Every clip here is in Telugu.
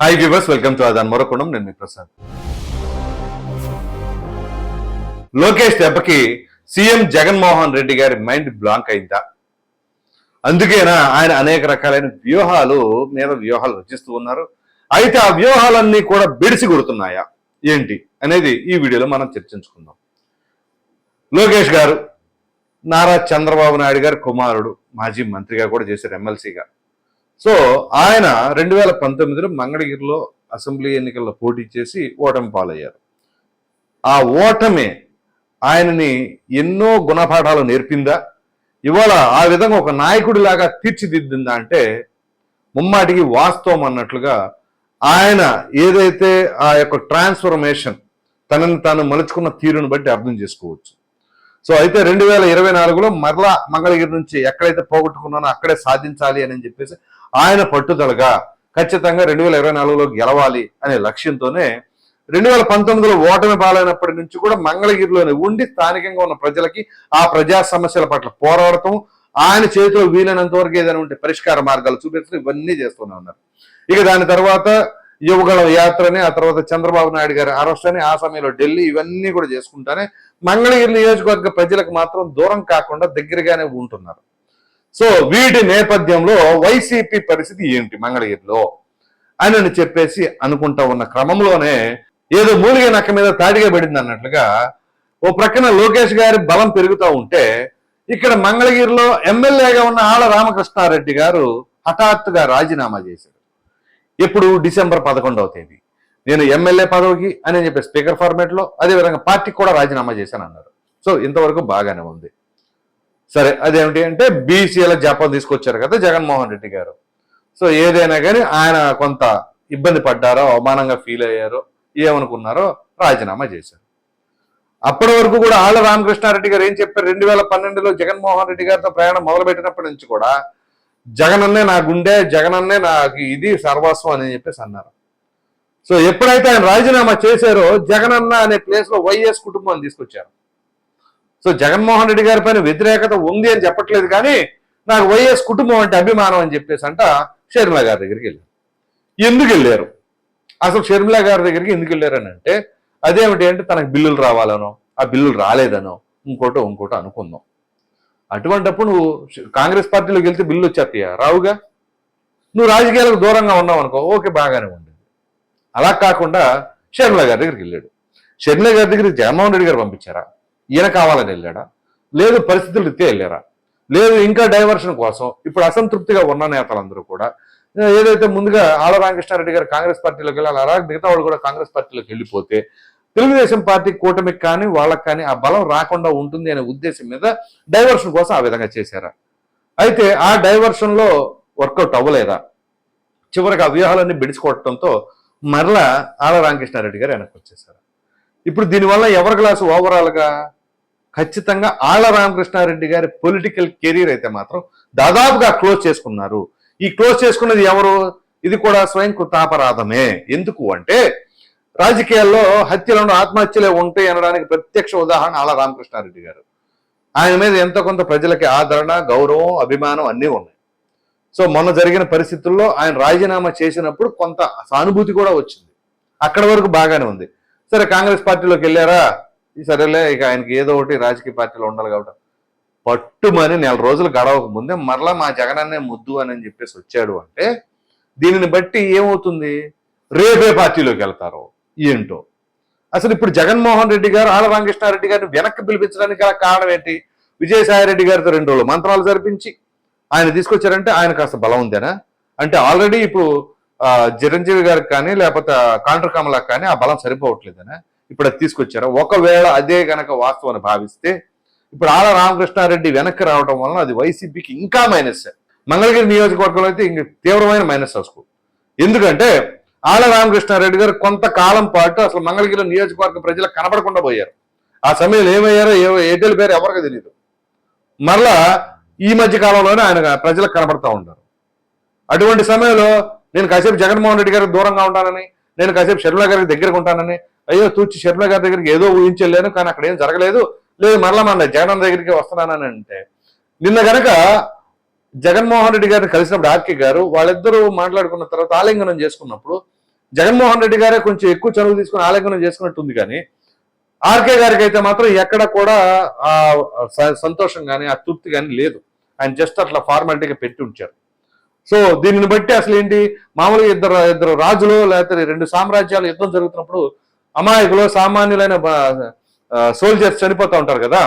హాయ్ వ్యూవర్స్ వెల్కమ్ టు అదాన్ మరొకడం నేను మీ ప్రసాద్ లోకేష్ దెబ్బకి సీఎం జగన్మోహన్ రెడ్డి గారి మైండ్ బ్లాంక్ అయిందా అందుకేనా ఆయన అనేక రకాలైన వ్యూహాలు మీద వ్యూహాలు రచిస్తూ ఉన్నారు అయితే ఆ వ్యూహాలన్నీ కూడా బెడిసి కొడుతున్నాయా ఏంటి అనేది ఈ వీడియోలో మనం చర్చించుకుందాం లోకేష్ గారు నారా చంద్రబాబు నాయుడు గారి కుమారుడు మాజీ మంత్రిగా కూడా చేశారు ఎమ్మెల్సీగా సో ఆయన రెండు వేల పంతొమ్మిదిలో మంగళగిరిలో అసెంబ్లీ ఎన్నికల్లో పోటీ చేసి ఓటమి పాలయ్యారు. ఆ ఓటమే ఆయనని ఎన్నో గుణపాఠాలు నేర్పిందా? ఇవాళ ఆ విధంగా ఒక నాయకుడిలాగా తీర్చిదిద్దిందా అంటే ముమ్మాటికి వాస్తవం అన్నట్లుగా ఆయన ఏదైతే ఆ యొక్క ట్రాన్స్ఫర్మేషన్ తనని తాను మలుచుకున్న తీరును బట్టి అర్థం చేసుకోవచ్చు. సో అయితే రెండు వేల ఇరవై నాలుగులో మరలా మంగళగిరి నుంచి ఎక్కడైతే పోగొట్టుకున్నానో అక్కడే సాధించాలి అని చెప్పేసి ఆయన పట్టుదలగా ఖచ్చితంగా రెండు వేల ఇరవై నాలుగులో గెలవాలి అనే లక్ష్యంతోనే రెండు వేల పంతొమ్మిదిలో ఓటమి పాలైనప్పటి నుంచి కూడా మంగళగిరిలోనే ఉండి స్థానికంగా ఉన్న ప్రజలకి ఆ ప్రజా సమస్యల పట్ల పోరాడటం ఆయన చేతిలో వీలైనంత వరకు ఏదైనా ఉంటే పరిష్కార మార్గాలు చూపించడం ఇవన్నీ చేస్తూనే ఉన్నారు. ఇక దాని తర్వాత యువగల యాత్రని ఆ తర్వాత చంద్రబాబు నాయుడు గారి అరెస్ట్ అని ఆ సమయంలో ఢిల్లీ ఇవన్నీ కూడా చేసుకుంటానే మంగళగిరి నియోజకవర్గ ప్రజలకు మాత్రం దూరం కాకుండా దగ్గరగానే ఉంటున్నారు. సో వీటి నేపథ్యంలో వైసీపీ పరిస్థితి ఏంటి మంగళగిరిలో? అని చెప్పేసి అనుకుంటా ఉన్న క్రమంలోనే ఏదో మూలిగే నక్క మీద తాడిగా పడింది అన్నట్లుగా ఓ ప్రక్కన లోకేష్ గారి బలం పెరుగుతూ ఉంటే ఇక్కడ మంగళగిరిలో ఎమ్మెల్యేగా ఉన్న ఆళ్ళ రామకృష్ణారెడ్డి గారు హఠాత్తుగా రాజీనామా చేశారు. ఎప్పుడు డిసెంబర్ పదకొండవ తేదీ. నేను ఎమ్మెల్యే పదవికి అని చెప్పి స్పీకర్ ఫార్మేట్లో అదేవిధంగా పార్టీకి కూడా రాజీనామా చేశాను అన్నారు. సో ఇంతవరకు బాగానే ఉంది. సరే అదేమిటి అంటే బీసీల జాపం తీసుకొచ్చారు కదా జగన్మోహన్ రెడ్డి గారు. సో ఏదైనా కానీ ఆయన కొంత ఇబ్బంది పడ్డారో అవమానంగా ఫీల్ అయ్యారో ఏమనుకున్నారో రాజీనామా చేశారు. అప్పటి వరకు కూడా ఆళ్ళ రామకృష్ణారెడ్డి గారు ఏం చెప్పారు? రెండు వేల పన్నెండులో జగన్మోహన్ రెడ్డి గారితో ప్రయాణం మొదలుపెట్టినప్పటి నుంచి కూడా జగనన్నే నా గుండె జగనన్నే నాకు ఇది సర్వస్వం అని చెప్పేసి అన్నారు. సో ఎప్పుడైతే ఆయన రాజీనామా చేశారో జగనన్న అనే ప్లేస్లో వైఎస్ కుటుంబాన్ని తీసుకొచ్చారు. సో జగన్మోహన్ రెడ్డి గారి పైన వ్యతిరేకత ఉంది అని చెప్పట్లేదు కానీ నాకు వైఎస్ కుటుంబం అంటే అభిమానం అని చెప్పేసి అంట షర్మిల గారి దగ్గరికి వెళ్ళారు. ఎందుకు వెళ్ళారు? అసలు షర్మిల గారి దగ్గరికి ఎందుకు వెళ్ళారని అంటే అదేమిటి అంటే తనకు బిల్లులు రావాలనో ఆ బిల్లులు రాలేదనో ఇంకోటో ఇంకోటో అనుకుందాం. అటువంటప్పుడు నువ్వు కాంగ్రెస్ పార్టీలోకి వెళ్తే బిల్లు వచ్చేస్తాయా? రావుగా? నువ్వు రాజకీయాలకు దూరంగా ఉన్నావు అనుకో ఓకే బాగానే ఉండేది అలా కాకుండా షర్మిల గారి దగ్గరికి వెళ్ళాడు. షర్మిల గారి దగ్గరికి జగన్మోహన్ రెడ్డి గారు పంపించారా? ఈయన కావాలని వెళ్ళాడా? లేదు పరిస్థితులు రీత్యా వెళ్ళారా? లేదు ఇంకా డైవర్షన్ కోసం ఇప్పుడు అసంతృప్తిగా ఉన్న నేతలందరూ కూడా ఏదైతే ముందుగా ఆళ్ళ రామకృష్ణారెడ్డి గారు కాంగ్రెస్ పార్టీలోకి వెళ్ళాలి అలా మిగతా వాళ్ళు కూడా కాంగ్రెస్ పార్టీలోకి వెళ్ళిపోతే తెలుగుదేశం పార్టీ కూటమికి కానీ వాళ్ళకి కానీ ఆ బలం రాకుండా ఉంటుంది అనే ఉద్దేశం మీద డైవర్షన్ కోసం ఆ విధంగా చేశారా? అయితే ఆ డైవర్షన్లో వర్కౌట్ అవ్వలేదా? చివరికి ఆ వ్యూహాలన్నీ బిడిచుకోవటంతో మరలా ఆళ్ళ రామకృష్ణారెడ్డి గారు వెనక్కి వచ్చేసారు ఇప్పుడు దీనివల్ల ఎవరి గ్లాస్ ఓవరాల్గా? ఖచ్చితంగా ఆళ్ళ రామకృష్ణారెడ్డి గారి పొలిటికల్ కెరీర్ అయితే మాత్రం దాదాపుగా క్లోజ్ చేసుకున్నారు. ఈ క్లోజ్ చేసుకున్నది ఎవరు? ఇది కూడా స్వయం కృతాపరాధమే. ఎందుకు అంటే రాజకీయాల్లో హత్యలను ఆత్మహత్యలే ఉంటాయి అనడానికి ప్రత్యక్ష ఉదాహరణ అలా రామకృష్ణారెడ్డి గారు. ఆయన మీద ఎంతో కొంత ప్రజలకి ఆదరణ గౌరవం అభిమానం అన్నీ ఉన్నాయి. సో మొన్న జరిగిన పరిస్థితుల్లో ఆయన రాజీనామా చేసినప్పుడు కొంత సానుభూతి కూడా వచ్చింది. అక్కడ వరకు బాగానే ఉంది. సరే కాంగ్రెస్ పార్టీలోకి వెళ్ళారా? సరేలే ఇక ఆయనకి ఏదో ఒకటి రాజకీయ పార్టీలో ఉండాలి కాబట్టి. పట్టుమని నెల రోజులు గడవక ముందే మరలా మా జగనన్నే ముద్దు అని చెప్పేసి వచ్చాడు అంటే దీనిని బట్టి ఏమవుతుంది? రేపే పార్టీలోకి వెళ్తారు. ఏంటో? అసలు ఇప్పుడు జగన్మోహన్ రెడ్డి గారు ఆళ్ళ రామకృష్ణారెడ్డి గారిని వెనక్కి పిలిపించడానికి గల కారణం ఏంటి? విజయసాయి రెడ్డి గారితో రెండు రోజులు మంత్రాలు జరిపించి ఆయన తీసుకొచ్చారంటే ఆయన కాస్త బలం ఉందేనా? అంటే ఆల్రెడీ ఇప్పుడు చిరంజీవి గారికి కానీ లేకపోతే కాంట్ర కమలకు కానీ ఆ బలం సరిపోవట్లేదనా? ఇప్పుడు అది తీసుకొచ్చారా? ఒకవేళ అదే గనక వాస్తవం భావిస్తే ఇప్పుడు ఆళ్ళ రామకృష్ణారెడ్డి వెనక్కి రావడం వలన అది వైసీపీకి ఇంకా మైనస్ మంగళగిరి నియోజకవర్గంలో అయితే ఇంక తీవ్రమైన మైనస్ అసలు ఎందుకంటే ఆళ్ళ రామకృష్ణారెడ్డి గారు కొంతకాలం పాటు అసలు మంగళగిరి నియోజకవర్గ ప్రజలకు కనబడకుండా పోయారు. ఆ సమయంలో ఏమయ్యారో ఏ ఎడ్డల పేరు ఎవరికి తెలియదు మరలా ఈ మధ్య కాలంలోనే ఆయన ప్రజలకు కనబడతా ఉంటారు అటువంటి సమయంలో నేను కాసేపు జగన్మోహన్ రెడ్డి గారికి దూరంగా ఉంటానని నేను కాసేపు షర్మిల గారికి దగ్గరకు ఉంటానని అయ్యో తూచి షర్మిల గారి దగ్గరికి ఏదో ఊహించలేను కానీ అక్కడ ఏం జరగలేదు. లేదు మరలా మన జగన్ దగ్గరికి వస్తున్నానని అంటే నిన్న గనక జగన్మోహన్ రెడ్డి గారిని కలిసినప్పుడు ఆర్కే గారు వాళ్ళిద్దరూ మాట్లాడుకున్న తర్వాత ఆలింగనం చేసుకున్నప్పుడు జగన్మోహన్ రెడ్డి గారే కొంచెం ఎక్కువ చనువు తీసుకుని ఆలింగనం చేసుకున్నట్టుంది కానీ ఆర్కే గారికి అయితే మాత్రం ఎక్కడ కూడా ఆ సంతోషం కానీ ఆ తృప్తి కానీ లేదు. ఆయన జస్ట్ అట్లా ఫార్మాలిటీగా పెట్టి ఉంచారు. సో దీనిని బట్టి అసలు ఏంటి మామూలుగా ఇద్దరు ఇద్దరు రాజులు లేకపోతే రెండు సామ్రాజ్యాలు యుద్ధం జరుగుతున్నప్పుడు అమాయకులు సామాన్యులైన సోల్జర్స్ చనిపోతూ ఉంటారు కదా.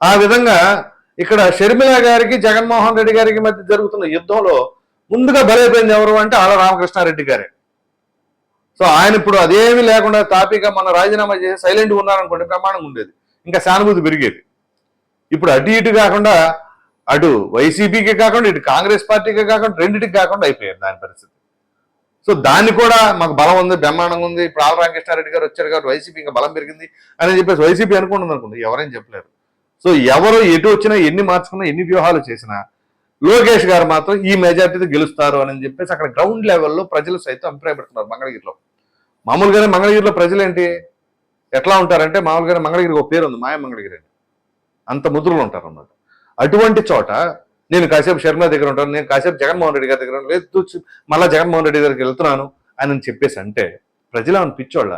ఆ విధంగా ఇక్కడ షర్మిల గారికి జగన్మోహన్ రెడ్డి గారికి మధ్య జరుగుతున్న యుద్ధంలో ముందుగా బలైపోయింది ఎవరు అంటే ఆల రామకృష్ణారెడ్డి గారే. సో ఆయన ఇప్పుడు అదేమీ లేకుండా తాపీగా మన రాజీనామా చేసి సైలెంట్ ఉన్నారనుకోండి ప్రమాణం ఉండేది. ఇంకా సానుభూతి పెరిగేది. ఇప్పుడు అటు ఇటు కాకుండా అటు వైసీపీకి కాకుండా ఇటు కాంగ్రెస్ పార్టీకి కాకుండా రెండింటికి కాకుండా అయిపోయారు దాని పరిస్థితి. సో దాన్ని కూడా మాకు బలం ఉంది బ్రహ్మాండం ఉంది. ఇప్పుడు ఆల రామకృష్ణారెడ్డి గారు వచ్చారు కాబట్టి వైసీపీ ఇంకా బలం పెరిగింది. అని చెప్పేసి వైసీపీ అనుకుంటుంది అనుకోండి ఎవరేం చెప్పలేరు. సో ఎవరు ఎటు వచ్చినా ఎన్ని మార్చుకున్నా ఎన్ని వ్యూహాలు చేసినా లోకేష్ గారు మాత్రం ఈ మెజార్టీతో గెలుస్తారు అని చెప్పేసి అక్కడ గ్రౌండ్ లెవెల్లో ప్రజలు సైతం అభిప్రాయపడుతున్నారు మంగళగిరిలో. మామూలుగానే మంగళగిరిలో ప్రజలేంటి? ఎట్లా ఉంటారంటే మామూలుగానే మంగళగిరికి ఒక పేరు ఉంది మాయ మంగళగిరి అని. అంత ముద్రలు ఉంటారు అన్నమాట అటువంటి చోట నేను కాసేపు శర్మ దగ్గర ఉంటాను నేను కాసేపు జగన్మోహన్ రెడ్డి గారి దగ్గర లేదు మళ్ళీ జగన్మోహన్ రెడ్డి దగ్గరికి వెళ్తున్నాను అని చెప్పేసి అంటే ప్రజలు ఆమె పిచ్చోళ్ళ?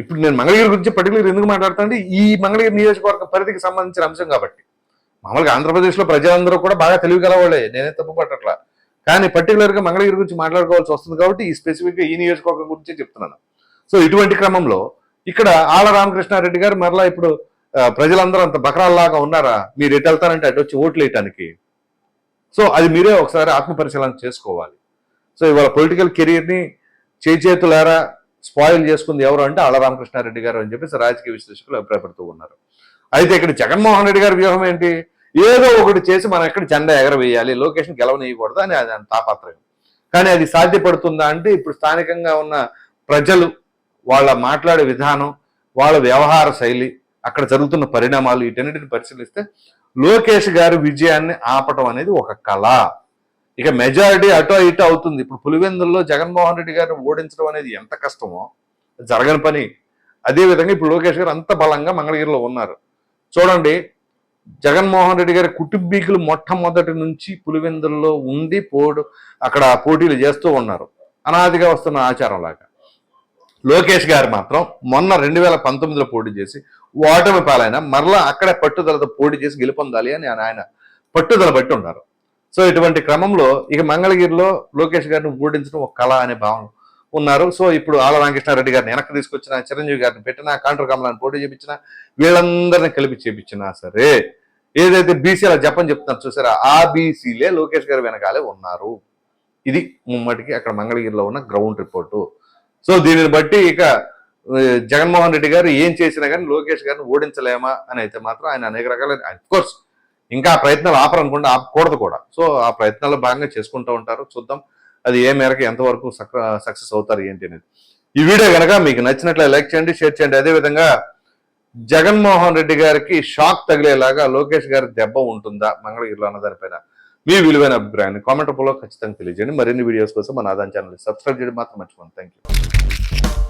ఇప్పుడు నేను మంగళగిరి గురించి పర్టికులర్ ఎందుకు మాట్లాడుతానంటే ఈ మంగళగిరి నియోజకవర్గ పరిధికి సంబంధించిన అంశం కాబట్టి. మామూలుగా ఆంధ్రప్రదేశ్లో ప్రజలందరూ కూడా బాగా తెలివి గలవాళ్ళే నేనే తప్పు పట్టట్లా. కానీ పర్టికులర్గా మంగళగిరి గురించి మాట్లాడుకోవాల్సి వస్తుంది కాబట్టి ఈ స్పెసిఫిక్గా ఈ నియోజకవర్గం గురించి చెప్తున్నాను. సో ఇటువంటి క్రమంలో ఇక్కడ ఆల రామకృష్ణారెడ్డి గారు మరలా ఇప్పుడు ప్రజలందరూ అంత బకరాల్లాగా ఉన్నారా? మీరు ఎటు వెళ్తారంటే అటు వచ్చి ఓట్లు వేయటానికి. సో అది మీరే ఒకసారి ఆత్మపరిశీలన చేసుకోవాలి. సో ఇవాళ పొలిటికల్ కెరీర్ని చేతులారా స్పాయిల్ చేసుకుంది ఎవరు అంటే ఆళ్ళ రామకృష్ణారెడ్డి గారు అని చెప్పేసి రాజకీయ విశ్లేషకులు అభిప్రాయపడుతూ ఉన్నారు. అయితే ఇక్కడ జగన్మోహన్ రెడ్డి గారి వ్యూహం ఏంటి? ఏదో ఒకటి చేసి మనం ఎక్కడ జెండా ఎగరవేయాలి లొకేషన్ గెలవనీయకూడదు అని అది తాపత్రయం. కానీ అది సాధ్యపడుతుందా అంటే ఇప్పుడు స్థానికంగా ఉన్న ప్రజలు వాళ్ళ మాట్లాడే విధానం వాళ్ళ వ్యవహార శైలి అక్కడ జరుగుతున్న పరిణామాలు వీటన్నిటిని పరిశీలిస్తే లోకేష్ గారి విజయాన్ని ఆపటం అనేది ఒక కళ. ఇక మెజారిటీ అటో ఇటో అవుతుంది. ఇప్పుడు పులివెందుల్లో జగన్మోహన్ రెడ్డి గారిని ఓడించడం అనేది ఎంత కష్టమో జరగని పని. అదే విధంగా ఇప్పుడు లోకేష్ గారు అంత బలంగా మంగళగిరిలో ఉన్నారు. చూడండి జగన్మోహన్ రెడ్డి గారి కుటుంబీకులు మొట్టమొదటి నుంచి పులివెందుల్లో ఉండి పోడు అక్కడ పోటీలు చేస్తూ ఉన్నారు. అనాదిగా వస్తున్న ఆచారం లాగా లోకేష్ గారు మాత్రం మొన్న రెండు వేల పంతొమ్మిదిలో పోటీ చేసి ఓటమి పాలైన మరలా అక్కడే పట్టుదలతో పోటీ చేసి గెలుపొందాలి అని ఆయన పట్టుదల బట్టి ఉన్నారు. సో ఇటువంటి క్రమంలో ఇక మంగళగిరిలో లోకేష్ గారిని ఓడించడం ఒక కళ అనే భావన ఉన్నారు. సో ఇప్పుడు ఆల రామకృష్ణారెడ్డి గారిని వెనక్కి తీసుకొచ్చిన చిరంజీవి గారిని పెట్టినా కాంటర్ కమలాన్ని పోటీ చేపించిన వీళ్ళందరినీ కలిపి చేపించినా సరే ఏదైతే బీసీల జపం చెప్తున్నారు చూసారా ఆ బీసీలే లోకేష్ గారు వెనకాలే ఉన్నారు. ఇది ముమ్మటికి అక్కడ మంగళగిరిలో ఉన్న గ్రౌండ్ రిపోర్టు. సో దీనిని బట్టి ఇక జగన్మోహన్ రెడ్డి గారు ఏం చేసినా కానీ లోకేష్ గారిని ఓడించలేమా అని అయితే మాత్రం ఆయన అనేక రకాల కోర్స్ ఇంకా ఆ ప్రయత్నాలు ఆపరనుకుంటే ఆపకూడదు కూడా. సో ఆ ప్రయత్నాలు భాగంగా చేసుకుంటూ ఉంటారు. చూద్దాం అది ఏ మేరకు ఎంతవరకు సక్సెస్ అవుతారు ఏంటి అనేది. ఈ వీడియో కనుక మీకు నచ్చినట్లు లైక్ చేయండి షేర్ చేయండి. అదేవిధంగా జగన్మోహన్ రెడ్డి గారికి షాక్ తగిలేలాగా లోకేష్ గారి దెబ్బ ఉంటుందా? మంగళగిరిలో అన్న దానిపైన మీ విలువైన అభిప్రాయాన్ని కామెంట్ రూపంలో ఖచ్చితంగా తెలియజేయండి. మరిన్ని వీడియోస్ కోసం మన ఆదాన్ ఛానల్ సబ్స్క్రైబ్ చేయడం మాత్రం మర్చిపోండి థ్యాంక్ యూ